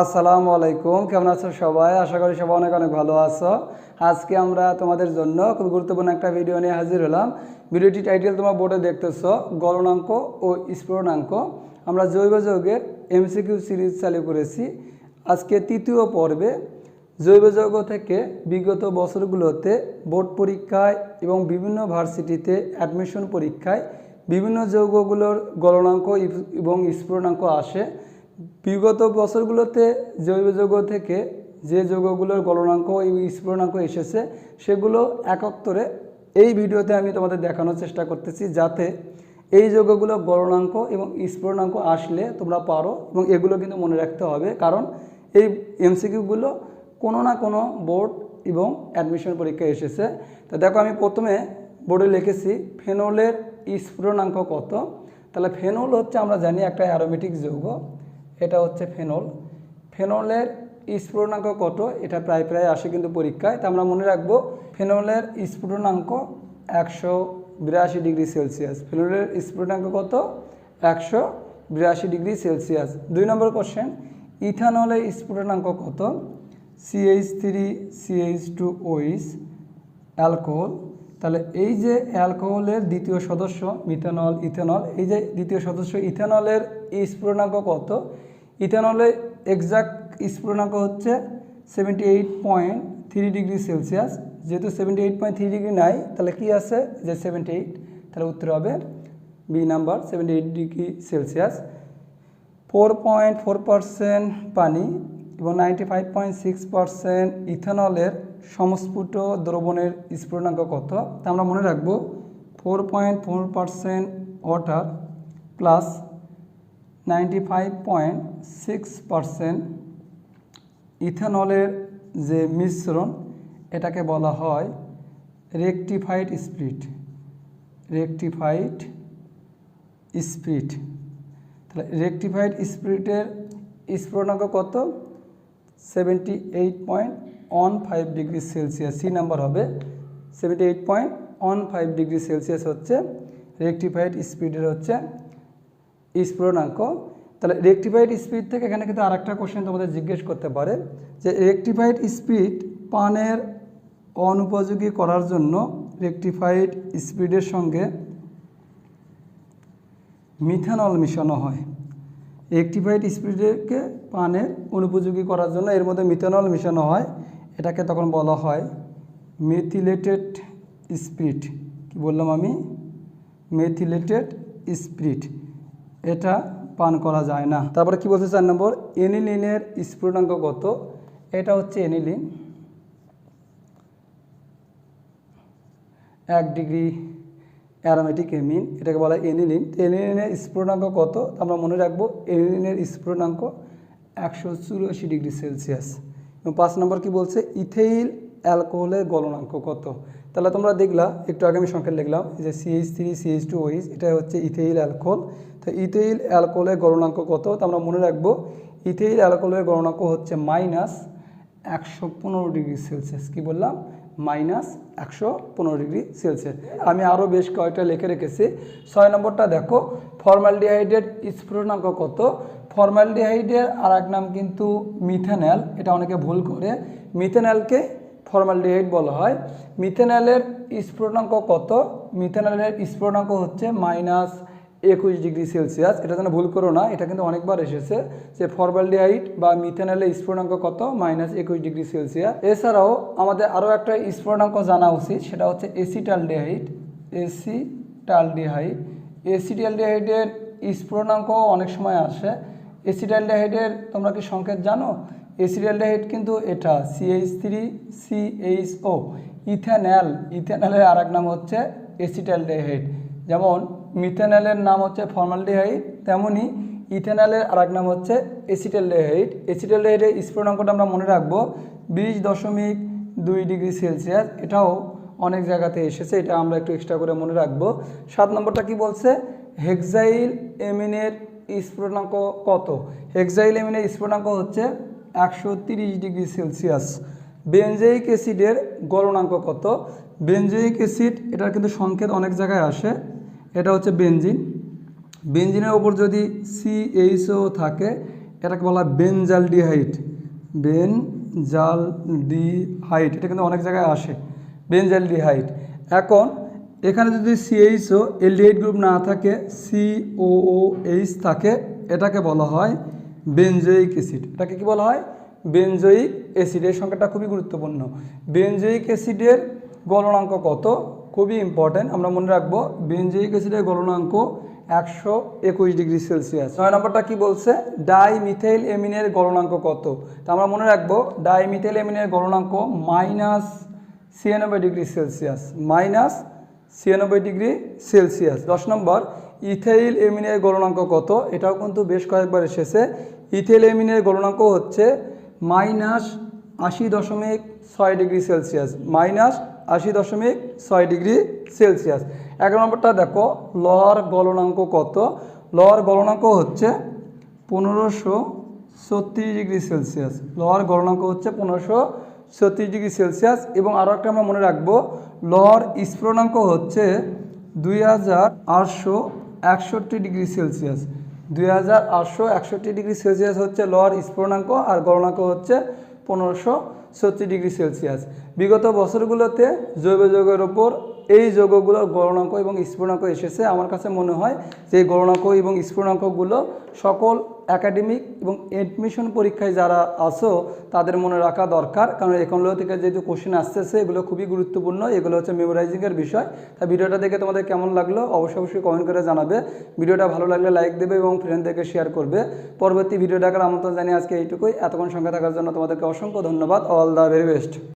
আসসালামু আলাইকুম, কেমন আছো সবাই? আশা করি সবাই অনেক অনেক ভালো আছো। আজকে আমরা তোমাদের জন্য খুব গুরুত্বপূর্ণ একটা ভিডিও নিয়ে হাজির হলাম। ভিডিওটি টাইটেল তোমার বোর্ডে দেখতেছো, গলনাঙ্ক ও স্ফুরণাঙ্ক। আমরা জৈব যৌগের এমসিকিউ সিরিজ চালু করেছি। আজকে তৃতীয় পর্বে জৈব যৌগ থেকে বিগত বছরগুলোতে বোর্ড পরীক্ষায় এবং বিভিন্ন ভার্সিটিতে অ্যাডমিশন পরীক্ষায় বিভিন্ন যৌগগুলোর গলনাঙ্ক এবং স্ফুরণাঙ্ক আসে। বিগত বছরগুলোতে জৈব যৌগ থেকে যে যৌগগুলোর গলনাঙ্ক স্ফুরণাঙ্ক এসেছে, সেগুলো একত্তরে এই ভিডিওতে আমি তোমাদের দেখানোর চেষ্টা করতেছি যাতে এই যৌগগুলো গলনাঙ্ক এবং স্ফুরণাঙ্ক আসলে তোমরা পারো এবং এগুলো কিন্তু মনে রাখতে হবে। কারণ এই এমসিকিউগুলো কোনো না কোনো বোর্ড এবং অ্যাডমিশন পরীক্ষায় এসেছে। তো দেখো, আমি প্রথমে বোর্ডে লিখেছি ফেনলের স্ফুরণাঙ্ক কত। তাহলে ফেনল হচ্ছে আমরা জানি একটা অ্যারোমেটিক যৌগ। এটা হচ্ছে ফেনল। ফেনলের স্ফুটনাঙ্ক কত? এটা প্রায় প্রায় আসে কিন্তু পরীক্ষায়। তা আমরা মনে রাখব, ফেনলের স্ফুটনাঙ্ক একশো বিরাশি ডিগ্রি সেলসিয়াস। ফেনলের স্ফুটনাঙ্ক কত? একশো বিরাশি ডিগ্রি সেলসিয়াস। দুই নম্বর কোশ্চেন, ইথানলের স্ফুটনাঙ্ক কত? CH three CH two OH alcohol. তাহলে এই যে অ্যালকোহলের দ্বিতীয় সদস্য মিথানল, ইথানল, এই যে দ্বিতীয় সদস্য ইথানলের স্ফুটনাঙ্ক কত? ইথানলের এক্সাক্ট স্ফুটনাঙ্ক হচ্ছে seventy eight point three degree Celsius যেহেতু seventy eight point three degree নাই, তাহলে কি আছে? যে সেভেন্টি এইট তাহলে উত্তর হবে B number seventy eight degree Celsius four point four percent পানি এবং ninety five point six percent ইথানলের সমস্ফুট দ্রবণের স্ফুটনাঙ্ক কত? তা আমরা মনে রাখব four point four percent water plus ninety five point six percent ইথানলের যে মিশ্রণ, এটাকে বলা হয় রেকটিফাইড স্প্রিট। Rectified spirit. তাহলে রেকটিফাইড স্প্রিটের স্ফুটনাঙ্ক কত? Seventy eight point one five degree Celsius C number হবে seventy eight point one five degree Celsius হচ্ছে রেকটিফাইড স্পিডের হচ্ছে স্ফুটনাঙ্ক তাহলে রেকটিফাইড স্পিড থেকে এখানে কিন্তু আরেকটা কোশ্চেন তোমাদের জিজ্ঞেস করতে পারে, যে রেকটিফাইড স্পিড পানের অনুপযোগী করার জন্য রেকটিফাইড স্পিডের সঙ্গে মিথানল মিশানো হয়। রেকটিফাইড স্পিডকে পানের অনুপযোগী করার জন্য এর মধ্যে মিথানল মিশানো হয়, এটাকে তখন বলা হয় মেথিলেটেড স্পিড কি বললাম আমি? মেথিলেটেড স্পিরিট এটা পান করা যায় না। তারপরে কি বলছে চার নম্বর? এনিলিনের স্ফুটনাঙ্ক কত? এটা হচ্ছে এনিলিন। এক ডিগ্রি অ্যারোমেটিক এমিন এটাকে বলা হয় এনিলিন। এনিলিনের স্ফুটনাঙ্ক কত? আমরা মনে রাখব, এনিলিনের স্ফুটনাঙ্ক একশো চুরাশি ডিগ্রি সেলসিয়াস। এবং পাঁচ নম্বর কি বলছে? ইথেইল অ্যালকোহলের গলনাঙ্ক কত? তাহলে তোমরা দেখলা, একটু আগে আমি সংখ্যা লিখলাম যে CH three CH two OH এটা হচ্ছে ইথেইল অ্যালকোহল তো ইথেইল অ্যালকোহলের গণনাঙ্ক কত? তা আমরা মনে রাখব ইথেইল অ্যালকোহলের গণনাঙ্ক হচ্ছে মাইনাস একশো পনেরো ডিগ্রি সেলসিয়াস। কি বললাম? মাইনাস একশো পনেরো ডিগ্রি সেলসিয়াস। আমি আরও বেশ কয়েকটা লিখে রেখেছি। ছয় নম্বরটা দেখো ফর্মালডিহাইডের স্ফুটনাঙ্ক কত? ফর্মালডিহাইডের আর এক নাম কিন্তু মিথেনল এটা অনেকে ভুল করে। মিথেনলকে ফর্মালডিহাইড বলা হয়। মিথেনলের স্ফুটনাঙ্ক কত? মিথেনলের স্ফুটনাঙ্ক হচ্ছে মাইনাস একুশ ডিগ্রি সেলসিয়াস। এটা যেন ভুল করো না, এটা কিন্তু অনেকবার এসেছে যে ফরমালডিহাইড বা মিথেনলের স্ফুটনাঙ্ক কত? মাইনাস একুশ ডিগ্রি সেলসিয়াস। এছাড়াও আমাদের আরও একটা স্ফুটনাঙ্ক জানা উচিত, সেটা হচ্ছে এসিটালডিহাইড। এসিটালডিহাইড। এসিটালডিহাইডের স্ফুটনাঙ্ক অনেক সময় আসে এসিটালডিহাইডের তোমরা কি সংকেত জানো? এসিটালডিহাইড কিন্তু এটা সিএইচ থ্রি সিএইচও ইথেনল ইথেনলের আর নাম হচ্ছে এসিটালডিহাইড যেমন মিথেনলের নাম হচ্ছে ফর্মালডিহাইড তেমনি ইথেনলের আরেক নাম হচ্ছে এসিটালডিহাইড এসিটালডিহাইডের স্ফুটনাঙ্কটা আমরা মনে রাখব, বিশ দশমিক দুই ডিগ্রি সেলসিয়াস। এটাও অনেক জায়গাতে এসেছে, এটা আমরা একটু এক্সট্রা করে মনে রাখব। সাত নম্বরটা কি বলছে? হেক্সাইল এমিনের স্ফুটনাঙ্ক কত? হেক্সাইল এমিনের স্ফুটনাঙ্ক হচ্ছে একশো ডিগ্রি সেলসিয়াস। বেনজেইক অ্যাসিডের গলনাঙ্ক কত? বেনজেইক অ্যাসিড এটার কিন্তু সংকেত অনেক জায়গায় আসে। এটা হচ্ছে বেনজিন বেঞ্জিনের ওপর যদি সিএইচও থাকে, এটাকে বলা হয় বেনজালডিহাইড বেনজালডিহাইড এটা কিন্তু অনেক জায়গায় আসে। বেনজালডিহাইড এখন এখানে যদি সিএইচও এলডিহাইড গ্রুপ না থাকে সিওওএইচ থাকে, এটাকে বলা হয় বেনজয়িক অ্যাসিড এটাকে কি বলা হয়? বেনজয়িক অ্যাসিড এই সংখ্যাটা খুবই গুরুত্বপূর্ণ। বেনজয়িক অ্যাসিডের গলনাঙ্ক কত? খুবই ইম্পর্ট্যান্ট আমরা মনে রাখব বেনজয়িক অ্যাসিডের গলনাঙ্ক একশো একুশ ডিগ্রি সেলসিয়াস। নয় নম্বরটা কি বলছে? ডাইমিথাইল এমিনের গলনাঙ্ক কত? তা আমরা মনে রাখব ডাইমিথাইল এমিনের গলনাঙ্ক মাইনাস ছিয়ানব্বই ডিগ্রি সেলসিয়াস। মাইনাস ছিয়ানব্বই ডিগ্রি সেলসিয়াস। দশ নম্বর, ইথাইল এমিনের গলনাঙ্ক কত? এটাও কিন্তু বেশ কয়েকবার এসেছে। ইথাইল এমিনের গলনাঙ্ক হচ্ছে মাইনাস আশি দশমিক ছয় ডিগ্রি সেলসিয়াস। মাইনাস আশি দশমিক ছয় ডিগ্রি সেলসিয়াস। এক নম্বরটা দেখো লর গলনাঙ্ক কত? লর গলনাঙ্ক হচ্ছে পনেরোশো ছত্রিশ ডিগ্রি সেলসিয়াস। লোহার গলনাঙ্ক হচ্ছে পনেরোশো ছত্রিশ ডিগ্রি সেলসিয়াস এবং আরও একটা আমরা মনে রাখব লোহার স্ফুরণাঙ্ক হচ্ছে দুই হাজার আটশো একষট্টি ডিগ্রি সেলসিয়াস। দুই হাজার আটশো একষট্টি ডিগ্রি সেলসিয়াস হচ্ছে লর স্ফুরণাঙ্ক আর গণনাঙ্ক হচ্ছে পনেরোশো ছত্রিশ ডিগ্রি সেলসিয়াস। বিগত বছরগুলোতে জৈব যৌগের ওপর এই যৌগগুলোর গলনাঙ্ক এবং স্ফুরণাঙ্ক এসেছে। আমার কাছে মনে হয় যে এই এবং স্ফুরণাঙ্কগুলো সকল একাডেমিক এবং এডমিশন পরীক্ষায় যারা আসো তাদের মনে রাখা দরকার। কারণ এখানগুলো থেকে যেহেতু কোশ্চেন আসতেছে, এগুলো খুবই গুরুত্বপূর্ণ। এগুলো হচ্ছে মেমোরাইজিংয়ের বিষয়। তা ভিডিওটা দেখে তোমাদের কেমন লাগল? অবশ্যই অবশ্যই কমেন্ট করে জানাবে। ভিডিওটা ভালো লাগলে লাইক দেবে এবং ফ্রেন্ডদেরকে শেয়ার করবে। পরবর্তী ভিডিও দেখার আমন্ত্রণ জানিয়ে আজকে এইটুকুই। এতক্ষণ সঙ্গে থাকার জন্য তোমাদেরকে অসংখ্য ধন্যবাদ। All the very best